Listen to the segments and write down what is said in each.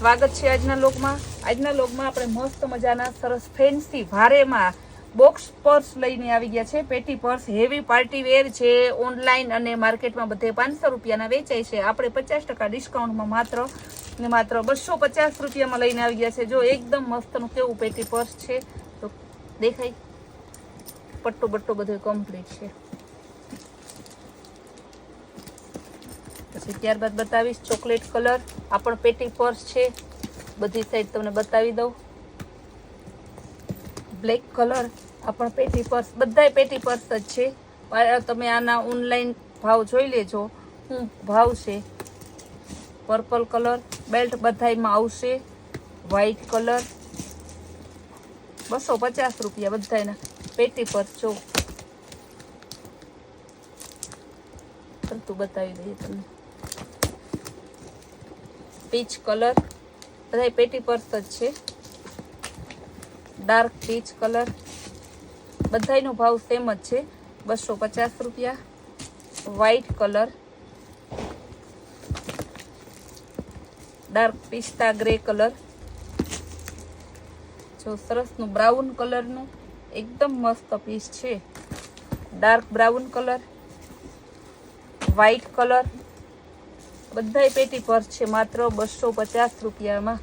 સ્વાગત છે આજના લોકમાં. આજના લોકમાં આપણે મસ્ત મજાના, સરસ ફેન્સી ભારેમાં બોક્સ પર્સ લઈને આવી ગયા છે. પેટી પર્સ હેવી પાર્ટી વેર છે ઓનલાઈન અને માર્કેટમાં બધે પાંચસો રૂપિયાના વેચાય છે. આપણે પચાસ ટકા ડિસ્કાઉન્ટમાં માત્ર ને માત્ર બસો પચાસ રૂપિયામાં લઈને આવી ગયા છે. જો એકદમ મસ્તનું કેવું પેટી પર્સ છે, તો દેખાય. પટ્ટો બટ્ટો બધો કમ્પ્લીટ છે. ત્યારબાદ બતાવીશ ચોકલેટ કલર. આ પણ પેટી પર્સ છે. બધી સાઈડ તમને બતાવી દઉં. Black colour. આ પણ પેટી પર્સ. બધાય પેટી પર્સ જ છે. તમે આના ઓનલાઈન ભાવ જોઈ લેજો. હું ભાવ છે? Purple colour. બેલ્ટ બધાયમાં આવશે. White colour. બસો પચાસ રૂપિયા બધાયના પેટી પર્સ, જો. તું બતાવી દઈએ તમને. Peach colour. બધા પેટી પર્સ જ છે. Dark peach colour. બધાયનો ભાવ સેમ જ છે. બસો પચાસ રૂપિયા. White colour. ડાર્ક પિસ્તા ગ્રે કલર. જો સરસનું બ્રાઉન કલરનું એકદમ મસ્ત પીસ છે. Dark brown colour. White colour. બધાય પેટી પર છે માત્ર બસો પચાસ રૂપિયામાં.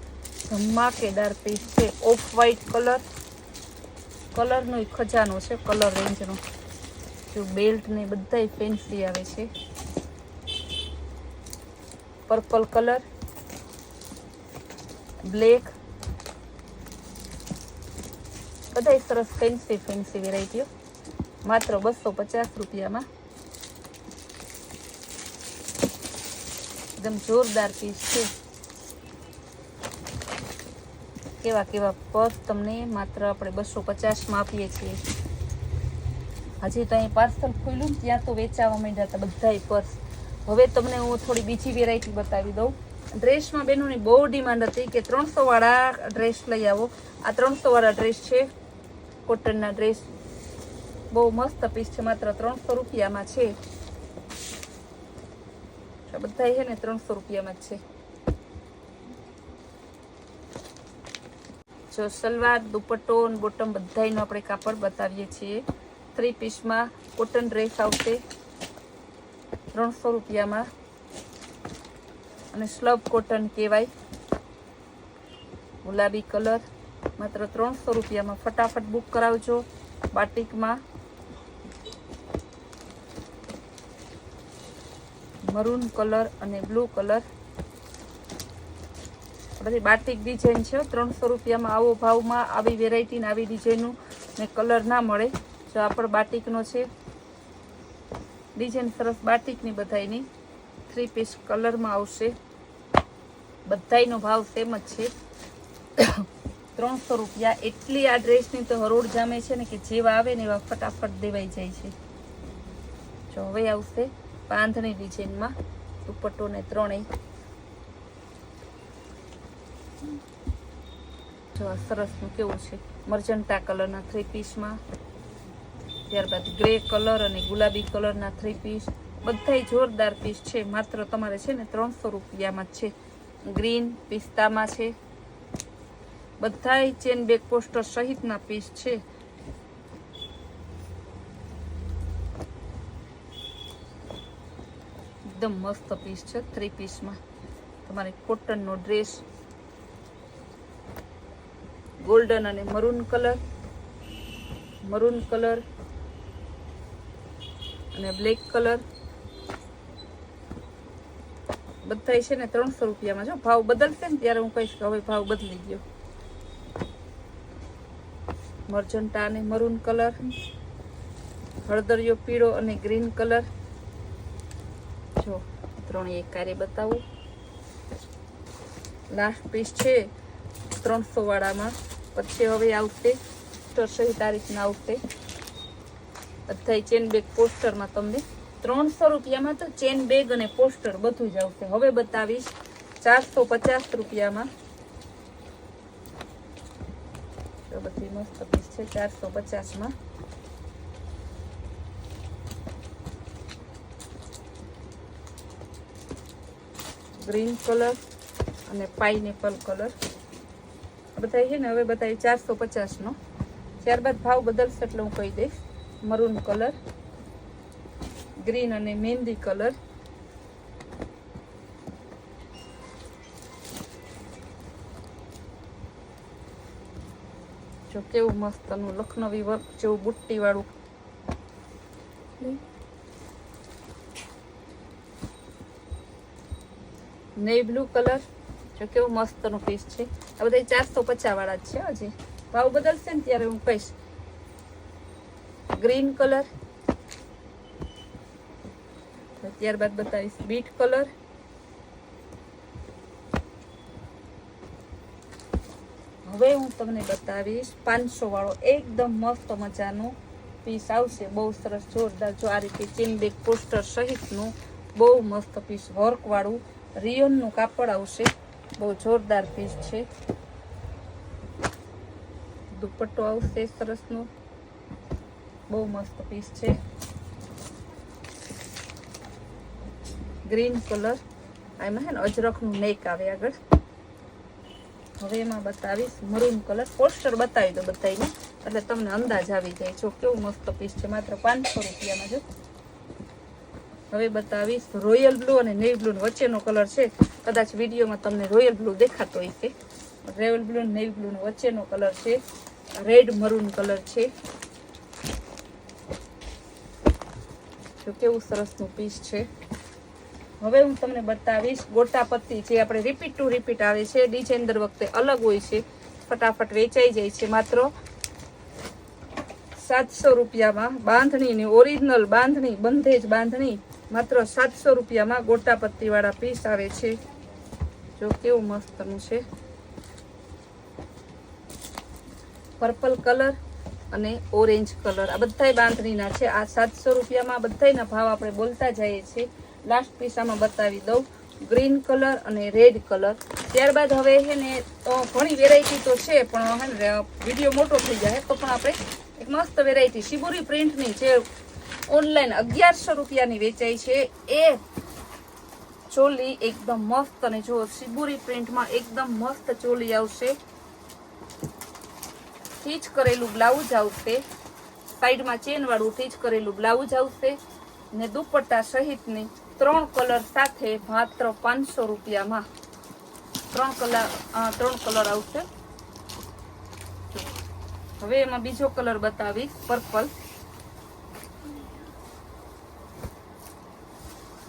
ધમાકેદાર પીસ છે. ઓફ વ્હાઈટ કલર કલરનો ખજાનો છે કલર રેન્જનો જો બેલ્ટ ને બધાય ફેન્સી આવે છે. પર્પલ કલર બ્લેક બધાય સરસ ફેન્સી ફેન્સી વેરાયટીઓ માત્ર બસો પચાસ રૂપિયામાં. એકદમ જોરદાર પીસ છે. કેવા કેવા પર્સ તમને માત્ર આપણે બસો પચાસમાં આપીએ છીએ. હજી તો અહીં પાર્સલ ખોલ્યું ત્યાં તો વેચાવા માંડ્યા હતા બધાય પર્સ હવે તમને હું થોડી બીજી વેરાયટી બતાવી દઉં. ડ્રેસમાં બેનોની બહુ ડિમાન્ડ હતી કે ત્રણસો વાળા ડ્રેસ લઈ આવો. આ ત્રણસો વાળા ડ્રેસ છે. કોટનના ડ્રેસ બહુ મસ્ત પીસ છે, માત્ર ત્રણસો રૂપિયામાં છે. આ બધા છે ને ત્રણસો રૂપિયામાં છે. જો સલવાર, દુપટ્ટો અને બોટમ બધાયનો આપણે કાપડ બતાવીએ છીએ. થ્રી પીસમાં કોટન ડ્રેસ આવશે. ત્રણસો રૂપિયામાં. અને સ્લબ કોટન કહેવાય. ગુલાબી કલર. માત્ર ત્રણસો રૂપિયામાં. ફટાફટ બુક કરાવજો. બાટિકમાં મરૂન કલર અને બ્લુ કલર. બધી બાટિક ડિઝાઇન છે. ત્રણસો રૂપિયામાં આવો ભાવમાં આવી વેરાયટી ને આવી ડિઝાઇનનું ને કલર ના મળે. જો આ પણ બાટિકનો છે. ડિઝાઇન સરસ બાટિકની બધાયની. થ્રી પીસ કલરમાં આવશે. બધાયનો ભાવ સેમ જ છે. ત્રણસો રૂપિયા. એટલી આ ડ્રેસની તો હરોળ જામે છે ને કે જેવા આવે ને એવા ફટાફટ દેવાઈ જાય છે. જો હવે આવશે. બાંધણી ડિઝાઇનમાં, દુપટ્ટો ત્રણેય. જો સરસનું કેવું છે મર્જન્ટા કલરના થ્રી પીસમાં ત્યારબાદ ગ્રે કલર અને ગુલાબી કલરના થ્રી પીસ બધાય જોરદાર પીસ છે, માત્ર તમારે છે ને ત્રણસો રૂપિયામાં છે. ગ્રીન પિસ્તામાં છે. બધાય ચેન બેક પોસ્ટર સહિતના પીસ છે. એકદમ મસ્ત પીસ છે થ્રી પીસમાં તમારે કોટનનો ડ્રેસ ગોલ્ડન અને મરૂન કલર મરૂન કલર અને બ્લેક કલર બધાય છે ને ત્રણસો રૂપિયામાં જો ભાવ બદલશે ને ત્યારે હું કહીશ કે હવે ભાવ બદલી ગયો. મર્જન્ટા અને મરૂન કલર હળદરિયો પીળો અને ગ્રીન કલર જો, ત્રણ એક કાર્ય બતાવું. લાસ્ટ પીસ છે ત્રણસો વાળામાં. પછી હવે આવશે પોસ્ટર તારીખના આવશે. બધા ચેન બેગ પોસ્ટરમાં તમને ત્રણસો રૂપિયામાં તો ચેન બેગ અને પોસ્ટર બધું જ આવશે. હવે બતાવીશ ચારસો પચાસ રૂપિયામાં. બધી મસ્ત પીસ છે ચારસો પચાસમાં. ગ્રીન કલર અને પાઇનેપલ કલર. બધા છે ને, હવે બધા ચારસો પચાસનો. ત્યારબાદ ભાવ બદલશે એટલે હું કહી દઈશ. મરૂન કલર, ગ્રીન અને મહેંદી કલર. જો કેવું મસ્તનું લખનવી વર્ક જેવું બુટ્ટી નેવી બ્લુ કલર જો કેવો મસ્તનું પીસ છે. આ બધા ચારસો પચાસવાળા જ છે હજી. ભાવ બદલશે ને ત્યારે હું કહીશ. ગ્રીન કલર ત્યારબાદ બતાવીશ. બીટ કલર હવે હું તમને બતાવીશ પાંચસો વાળો એકદમ મસ્ત મજાનું પીસ આવશે. બહુ સરસ, જોરદાર. જો આ રીતે ચીન બેગ પોસ્ટર સહિતનું બહુ મસ્ત પીસ વર્ક વાળું રિયોનનું કાપડ આવશે. બહુ જોરદાર પીસ છે. દુપટ્ટો આવશે સરસનો. બહુ મસ્ત પીસ છે. ગ્રીન કલર એમાં છે ને અજરખનું નેક આવે આગળ. હવે એમાં બતાવીશ. મરૂન કલર પોસ્ટર બતાવી દો બતાવીને એટલે તમને અંદાજ આવી જાય. જો કેવું મસ્ત પીસ છે. માત્ર પાંચસો રૂપિયામાં જો. હવે બતાવીશ. રોયલ બ્લુ અને નેવી બ્લુ વચ્ચેનો કલર છે. કદાચ વિડીયોમાં તમને રોયલ બ્લુ દેખાતો હોય છે રોયલ બ્લુ અને નેવી બ્લુ વચ્ચેનો કલર છે. રેડ મરૂન કલર છે. જો કેવું સરસનું પીસ છે. હવે હું તમને બતાવીશ ગોટા પત્તી જે આપણે રિપીટ ટુ રિપીટ આવે છે. ડિઝાઇન દર વખતે અલગ હોય છે. ફટાફટ વેચાઈ જાય છે માત્ર સાતસો રૂપિયામાં. બાંધણીની ઓરિજિનલ બાંધણી, બંધેજ બાંધણી. માત્ર સાતસો રૂપિયામાં ગોટા પત્તીવાળા પીસ આવે છે. જો કેવું મસ્તનું છે. પર્પલ કલર અને ઓરેન્જ કલર. આ બધાય બાંધણીના છે. આ સાતસો રૂપિયામાં બધાયના ભાવ આપણે બોલતા જઈએ છીએ. લાસ્ટ પીસ આમાં બતાવી દઉં. ગ્રીન કલર અને રેડ કલર. ત્યારબાદ હવે છે ને ઘણી વેરાયટી તો છે, પણ વીડિયો મોટો થઈ જાય. તો પણ આપણે એક મસ્ત વેરાયટી શિબુરી પ્રિન્ટની જે ઓનલાઈન અગિયારસો રૂપિયાની વેચાઈ છે. એ ચોલી એકદમ મસ્ત અને જો સિબુરી પ્રિન્ટમાં એકદમ મસ્ત ચોલી આવશે. સ્ટીચ કરેલું બ્લાઉઝ આવશે. સાઈડમાં ચેન વાળું સ્ટીચ કરેલું બ્લાઉઝ આવશે. ને દુપટ્ટા સહિતની ત્રણ કલર સાથે માત્ર પાંચસો રૂપિયામાં ત્રણ કલર ત્રણ કલર આવશે. હવે એમાં બીજો કલર બતાવીશ, પર્પલ.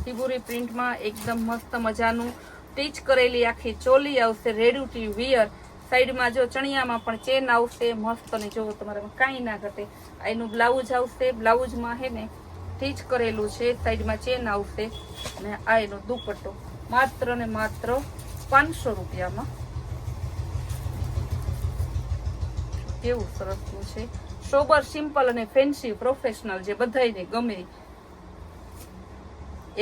તિબુરી પ્રિન્ટમાં એકદમ મસ્ત મજાનું ટીચ કરેલી આખી ચોલી આવશે, રેડી ટુ વિયર. સાઈડમાં જો ચણિયામાં પણ ચેન આવશે, મસ્ત ને જો તમારે કાંઈ ના ઘટે. એનું બ્લાઉઝ આવશે, બ્લાઉઝમાં હે ને સ્ટીચ કરેલું છે, સાઈડમાં ચેન આવશે અને આ એનો દુપટ્ટો. માત્ર ને માત્ર પાંચસો રૂપિયામાં. કેવું સરસનું છે. સોબર સિમ્પલ અને ફેન્સી પ્રોફેશનલ જે બધાયને ગમે.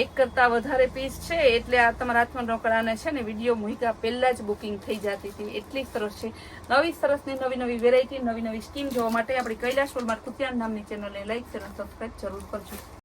એક કરતા વધારે પીસ છે, એટલે આ તમારા હાથમાં રોકડાને છે ને વીડિયો મૂક્યા પહેલા જ બુકિંગ થઈ જતી હતી. એટલી સરસ છે. નવી સરસની નવી નવી વેરાયટી નવી નવી સ્કીમ જોવા માટે આપણી કૈલાસ વોલમાર્ટ કુતિયાન નામની ચેનલને લાઈક શેર અને સબસ્ક્રાઈબ જરૂર કરજો.